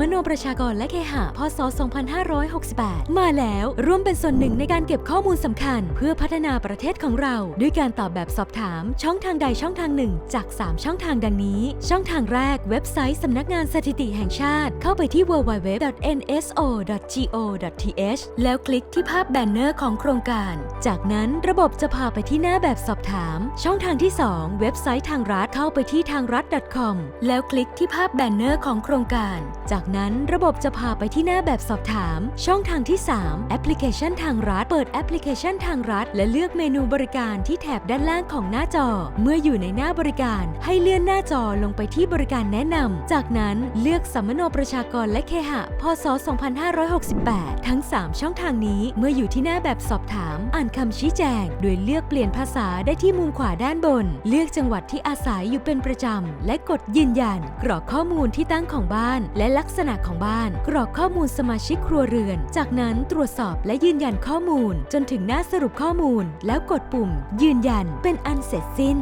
มโนประชากรและเคหะพศ 2568 มาแล้วร่วมเป็นส่วนหนึ่งในการเก็บข้อมูลสำคัญ เพื่อพัฒนาประเทศของเรา ด้วยการตอบแบบสอบถามช่องทางใดช่องทางหนึ่ง จาก 3 ช่องทางดังนี้ ช่องทางแรกเว็บไซต์สำนักงานสถิติแห่งชาติ เข้าไปที่ www.nso.go.th แล้วคลิกที่ภาพแบนเนอร์ของโครงการ จากนั้นระบบจะพาไปที่หน้าแบบสอบถาม ช่องทางที่ 2 เว็บไซต์ทางรัฐเข้าไปที่ทางรัฐ .com แล้วคลิกที่ภาพแบนเนอร์ของโครงการ จากากนั้นระบบจะพาไปที่หน้าแบบสอบถาม ช่องทางที่ 3 แอปพลิเคชันทางรัฐ เปิดแอปพลิเคชันทางรัฐ และเลือกเมนูบริการที่แถบด้านล่างของหน้าจอ เมื่ออยู่ในหน้าบริการ ให้เลื่อนหน้าจอลงไปที่บริการแนะนำจากนั้นเลือกสัมมโนประชากรและเคหะ พศ 2568 ทั้ง 3 ช่องทางนี้เมื่ออยู่ที่หน้าแบบสอบถาม อ่านคำชี้แจง โดยเลือกเปลี่ยนภาษาได้ที่มุมขวาด้านบน เลือกจังหวัดที่อาศัยอยู่เป็นประจำและกดยืนยัน กรอกข้อมูลที่ตั้งของบ้าน และลักษณะของบ้าน กรอกข้อมูลสมาชิกครัวเรือน จากนั้นตรวจสอบและยืนยันข้อมูล จนถึงหน้าสรุปข้อมูล แล้วกดปุ่ม ยืนยันเป็นอันเสร็จสิ้น